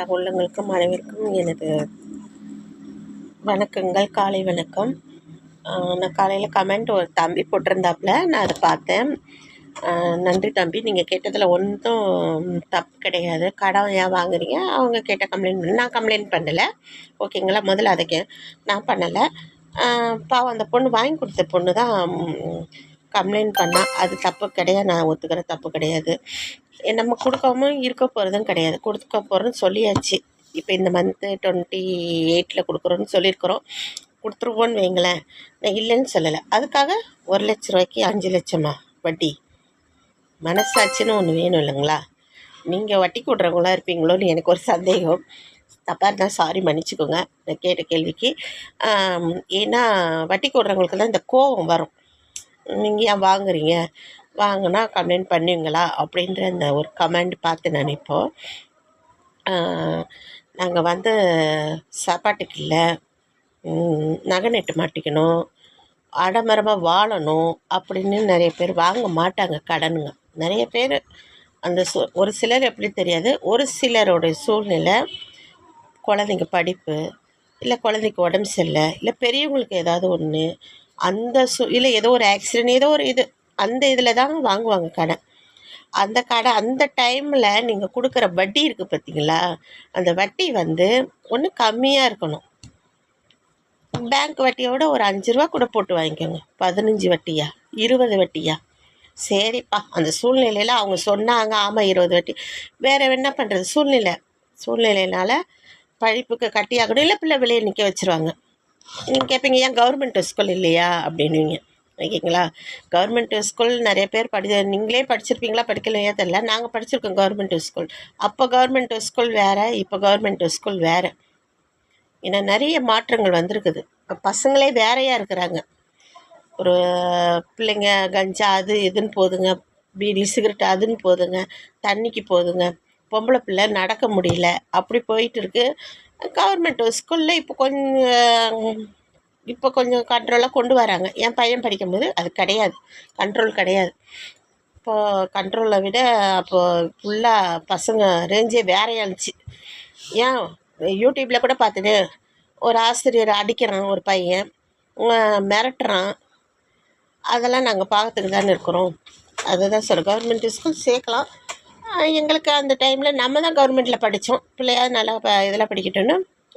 அனைத்து அனைவருக்கும் எனது வணக்கங்கள். காலை வணக்கம். நான் காலையில் கமெண்ட் ஒரு தம்பி போட்டிருந்தாப்புல. நான் அதை பார்த்தேன். நன்றி தம்பி. நீங்கள் கேட்டதில் ஒன்றும் தப்பு கிடையாது. கடன் ஏன் வாங்குறீங்க? அவங்க கேட்ட கம்ப்ளைண்ட் பண்ணி நான் கம்ப்ளைண்ட் பண்ணலை. ஓகேங்களா முதல்ல அதை கே நான் பண்ணலை. பாவம் அந்த பொண்ணு வாங்கி கொடுத்த பொண்ணு தான் கம்ப்ளைண்ட் பண்ணால் அது தப்பு கிடையாது. நான் ஒத்துக்கிற தப்பு கிடையாது. நம்ம கொடுக்காம இருக்க போகிறதும் கிடையாது. கொடுக்க போகிறோன்னு சொல்லியாச்சு. இப்போ இந்த மந்த்து டுவெண்ட்டி எயிட்டில் கொடுக்குறோன்னு சொல்லியிருக்கிறோம். கொடுத்துருவோன்னு வைங்களேன். நான் இல்லைன்னு சொல்லலை. அதுக்காக ஒரு லட்ச ரூபாய்க்கு அஞ்சு லட்சமா? வட்டி. மனசாட்சின்னு ஒன்று வேணும் இல்லைங்களா? நீங்கள் வட்டி கொடுறவங்களா இருப்பீங்களோன்னு எனக்கு ஒரு சந்தேகம். தப்பாக இருந்தால் சாரி மன்னிச்சுக்கோங்க. நான் கேட்ட கேள்விக்கு ஏன்னா வட்டி கொடுறவங்களுக்கு தான் இந்த கோபம் வரும். நீங்கள் ஏன் வாங்குறீங்க? வாங்கினா கம்ப்ளைண்ட் பண்ணுவீங்களா? அப்படின்ற அந்த ஒரு கமெண்ட் பார்த்து நினைப்போம். நாங்கள் வந்து சாப்பாட்டுக்கு இல்லை. நகை நட்டு மாட்டிக்கணும். ஆடம்பரமாக வாழணும் அப்படின்னு நிறைய பேர் வாங்க மாட்டாங்க கடனுங்க. நிறைய பேர் அந்த சூ ஒரு சிலர் எப்படி தெரியாது ஒரு சிலருடைய சூழ்நிலை குழந்தைங்க படிப்பு இல்லை குழந்தைக்கு உடம்பு சரியில்லை இல்லை பெரியவங்களுக்கு ஏதாவது ஒன்று அந்த சு இல்லை ஏதோ ஒரு ஆக்சிடெண்ட் ஏதோ ஒரு இது அந்த இதில் தான் வாங்குவாங்க கடன் அந்த கடை அந்த டைமில் நீங்கள் கொடுக்குற வட்டி இருக்குது பார்த்தீங்களா அந்த வட்டி வந்து ஒன்று கம்மியாக இருக்கணும். பேங்க் வட்டியோட ஒரு அஞ்சு ரூபா கூட போட்டு வாங்கிக்கோங்க. பதினஞ்சு வட்டியா? இருபது வட்டியா? சரிப்பா அந்த சூழ்நிலையில் அவங்க சொன்னாங்க ஆமாம் இருபது வட்டி. வேறு என்ன பண்ணுறது சூழ்நிலை சூழ்நிலையினால் படிப்புக்கு கட்டியாகணும். இல்லை பிள்ளை விலையை நிற்க வச்சுருவாங்க. நீங்கள் கேட்பீங்க ஏன் கவர்மெண்ட் ஸ்கூல் இல்லையா? அப்படின்னுவீங்க. ஓகேங்களா? கவர்மெண்ட் ஸ்கூல் நிறைய பேர் படி நீங்களே படிச்சிருப்பீங்களா படிக்கலையா தெரில நாங்கள் படிச்சிருக்கோம் கவர்மெண்ட் ஸ்கூல் அப்போ கவர்மெண்ட் ஸ்கூல் வேறு இப்போ கவர்மெண்ட் ஸ்கூல் வேறு. ஏன்னா நிறைய மாற்றங்கள் வந்திருக்குது. பசங்களே வேறையாக இருக்கிறாங்க. ஒரு பிள்ளைங்க கஞ்சா அது இதுன்னு போதுங்க. பீடி சிகரெட் அதுன்னு போதுங்க. தண்ணிக்கு போதுங்க. பொம்பளை பிள்ளை நடக்க முடியல. அப்படி போயிட்டு இருக்குது கவர்மெண்ட் ஸ்கூலில் இப்போ கொஞ்சம் இப்போ கொஞ்சம் கண்ட்ரோலாக கொண்டு வராங்க. என் பையன் படிக்கும்போது அது கிடையாது. கண்ட்ரோல் கிடையாது. இப்போது கண்ட்ரோலை விட அப்போது ஃபுல்லாக பசங்க ரேஞ்சே வேறையாக இருந்துச்சு ஏன்? யூடியூப்பில் கூட பார்த்துட்டு ஒரு ஆசிரியர் அடிக்கிறான் ஒரு பையன். மிரட்டுறான். அதெல்லாம் நாங்கள் பார்த்துட்டு தானே இருக்கிறோம். அதுதான் சொல்கிறேன் கவர்மெண்ட் ஸ்கூல் சேர்க்கலாம். எங்களுக்கு அந்த டைமில் நம்ம தான் கவர்மெண்ட்டில் படித்தோம் பிள்ளையாவது நல்லா ப இதில் படிக்கட்டும்னு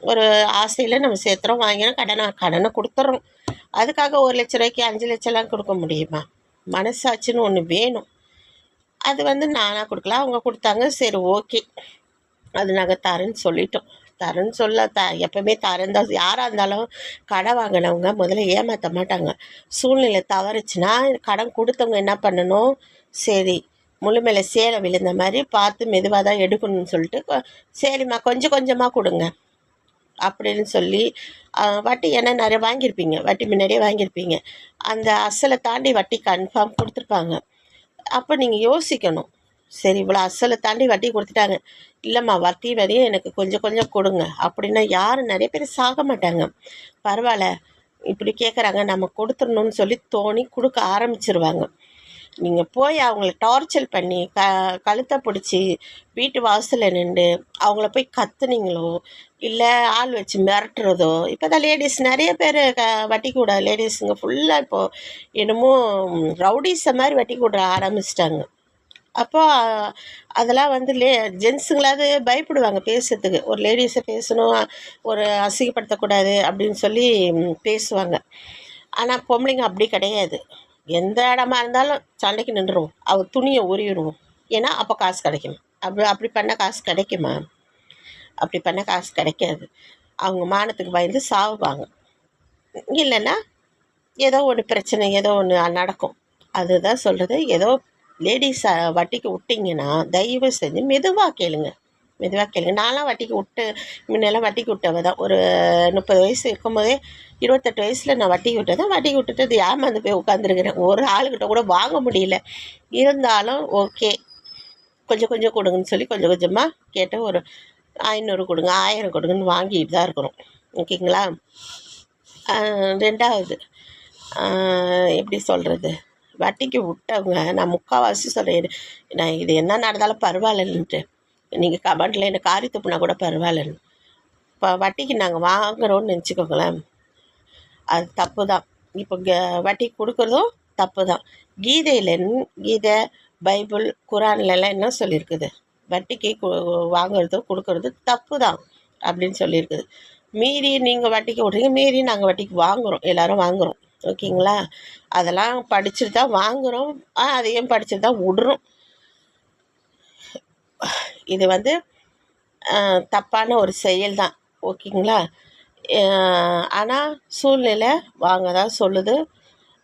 ஒரு ஆசையில் நம்ம சேர்த்துறோம். வாங்கினோம் கடனை கடனை கொடுத்துட்றோம் அதுக்காக ஒரு லட்ச ரூபாய்க்கு அஞ்சு லட்சம்லாம் கொடுக்க முடியுமா? மனசாட்சின்னு ஒன்று வேணும். அது வந்து நானாக கொடுக்கலாம். அவங்க கொடுத்தாங்க. சரி ஓகே அது நாங்கள் தரேன்னு சொல்லிட்டோம். தரேன்னு சொல்ல த எப்போவுமே தரேன் தான் யாராக இருந்தாலும் கடன் வாங்கினவங்க முதல்ல ஏமாற்ற மாட்டாங்க. சூழ்நிலை தவறுச்சுன்னா கடன் கொடுத்தவங்க என்ன பண்ணணும்? சரி முழு மேலே சேலை விழுந்த மாதிரி பார்த்து மெதுவாக தான் எடுக்கணும்னு சொல்லிட்டு சரிம்மா கொஞ்சம் கொஞ்சமாக கொடுங்க. அப்படின்னு சொல்லி வட்டி என்ன நிறைய வாங்கியிருப்பீங்க. வட்டி முன்னாடியே வாங்கியிருப்பீங்க. அந்த அசலை தாண்டி வட்டி கன்ஃபார்ம் கொடுத்துருப்பாங்க. அப்போ நீங்கள் யோசிக்கணும். சரி இவ்வளோ அசலை தாண்டி வட்டி கொடுத்துட்டாங்க. இல்லைம்மா வட்டி வரையும் எனக்கு கொஞ்சம் கொஞ்சம் கொடுங்க. அப்படின்னா யாரும் நிறைய பேர் சாக மாட்டாங்க. பரவாயில்ல. இப்படி கேட்குறாங்க நம்ம கொடுத்துடணும்னு சொல்லி தோணி கொடுக்க ஆரம்பிச்சிருவாங்க. நீங்கள் போய் அவங்கள டார்ச்சர் பண்ணி க கழுத்தை பிடிச்சி வீட்டு வாசலில் நின்று அவங்கள போய் கத்துனீங்களோ இல்லை ஆள் வச்சு மிரட்டுறதோ இப்போ தான் லேடிஸ் நிறைய பேர் க வட்டி கூட லேடிஸுங்க ஃபுல்லாக இப்போது என்னமோ ரவுடிஸை மாதிரி வட்டி கூட ஆரம்பிச்சிட்டாங்க. அப்போ அதெல்லாம் வந்து லே ஜென்ஸுங்களாவது பயப்படுவாங்க பேசுறதுக்கு. ஒரு லேடிஸை பேசணும் ஒரு அசிங்கப்படுத்தக்கூடாது அப்படின்னு சொல்லி பேசுவாங்க. ஆனால் பொம்பளைங்க அப்படி கிடையாது. எந்த இடமா இருந்தாலும் சண்டைக்கு நின்றுருவோம். அவர் துணியை உரிவிடுவோம் ஏன்னா அப்போ காசு கிடைக்கும் அப்படி அப்படி பண்ண காசு கிடைக்குமா? அப்படி பண்ண காசு கிடைக்காது. அவங்க மானத்துக்கு பயந்து சாவுவாங்க. இல்லைன்னா ஏதோ ஒன்று பிரச்சனை ஏதோ ஒன்று நடக்கும். அதுதான் சொல்கிறது ஏதோ லேடிஸை வட்டிக்கு விட்டிங்கன்னா தயவு செஞ்சு மெதுவாக கேளுங்க. மெதுவாக கேளுங்க. நான்லாம் வட்டிக்கு விட்டு முன்னெல்லாம் வட்டிக்கு விட்டவ தான். ஒரு முப்பது வயசு இருக்கும்போதே இருபத்தெட்டு வயசில் நான் வட்டிக்கு விட்டதான் வட்டிக்கு விட்டுட்டு அது ஏமாந்து போய் உட்காந்துருக்கிறேன் ஒரு ஆளுக்கிட்ட கூட வாங்க முடியல. இருந்தாலும் ஓகே. கொஞ்சம் கொஞ்சம் கொடுங்கன்னு சொல்லி கொஞ்சம் கொஞ்சமாக கேட்டால் ஒரு ஐநூறு கொடுங்க ஆயிரம் கொடுங்கன்னு வாங்கிட்டு தான் இருக்கிறோம். ஓகேங்களா? ரெண்டாவது எப்படி சொல்கிறது வட்டிக்கு விட்டவங்க நான் முக்கால்வாசி சொல்கிறேன் நான் இது என்ன நடந்தாலும் பரவாயில்லன்ட்டு. நீங்கள் கபண்டில் என்ன காரி துப்புனா கூட பரவாயில்லன்னு இப்போ வட்டிக்கு நாங்கள் வாங்குறோம்னு நினச்சிக்கோங்களேன். அது தப்பு தான் இப்போ க வட்டிக்கு கொடுக்குறதும் தப்பு தான் கீதையில் கீதை பைபிள் குரான்லலாம் என்ன சொல்லியிருக்குது? வட்டிக்கு கு- வாங்குறதும் கொடுக்கறது தப்பு தான் அப்படின்னு சொல்லியிருக்குது. மீறி நீங்கள் வட்டிக்கு விட்றீங்க மீறி நாங்கள் வட்டிக்கு வாங்குகிறோம் எல்லாரும் வாங்குகிறோம் ஓகேங்களா? அதெல்லாம் படிச்சுட்டு தான் வாங்குகிறோம் அதையும் படிச்சுட்டு தான் விடுறோம் இது வந்து தப்பான ஒரு செயல் தான் ஓகேங்களா ஆனால் சூழ்நிலை வாங்க தான் சொல்லுது.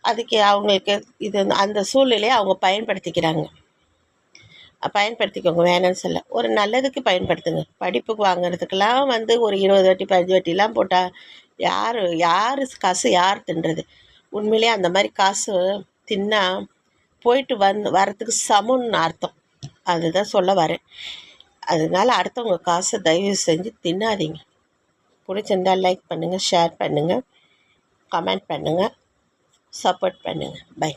அதுக்கு அவங்களுக்கு இது அந்த சூழ்நிலையை அவங்க பயன்படுத்திக்கிறாங்க. பயன்படுத்திக்கோங்க வேணாம்னு சொல்ல. ஒரு நல்லதுக்கு பயன்படுத்துங்க. படிப்புக்கு வாங்குறதுக்கெல்லாம் வந்து ஒரு இருபது வட்டி பதினஞ்சு வட்டிலாம் போட்டால் யார் யார் காசு யார் தின்றது? உண்மையிலேயே அந்த மாதிரி காசு தின்னா போயிட்டு வந்து வரத்துக்கு சமம்னு அர்த்தம். அதுதான் சொல்ல வரேன். அதனால அடுத்தவங்க காசை தயவு செஞ்சு தின்னாதீங்க. பிடிச்சிருந்தா லைக் பண்ணுங்கள் ஷேர் பண்ணுங்கள் கமெண்ட் பண்ணுங்கள் சப்போர்ட் பண்ணுங்கள் பை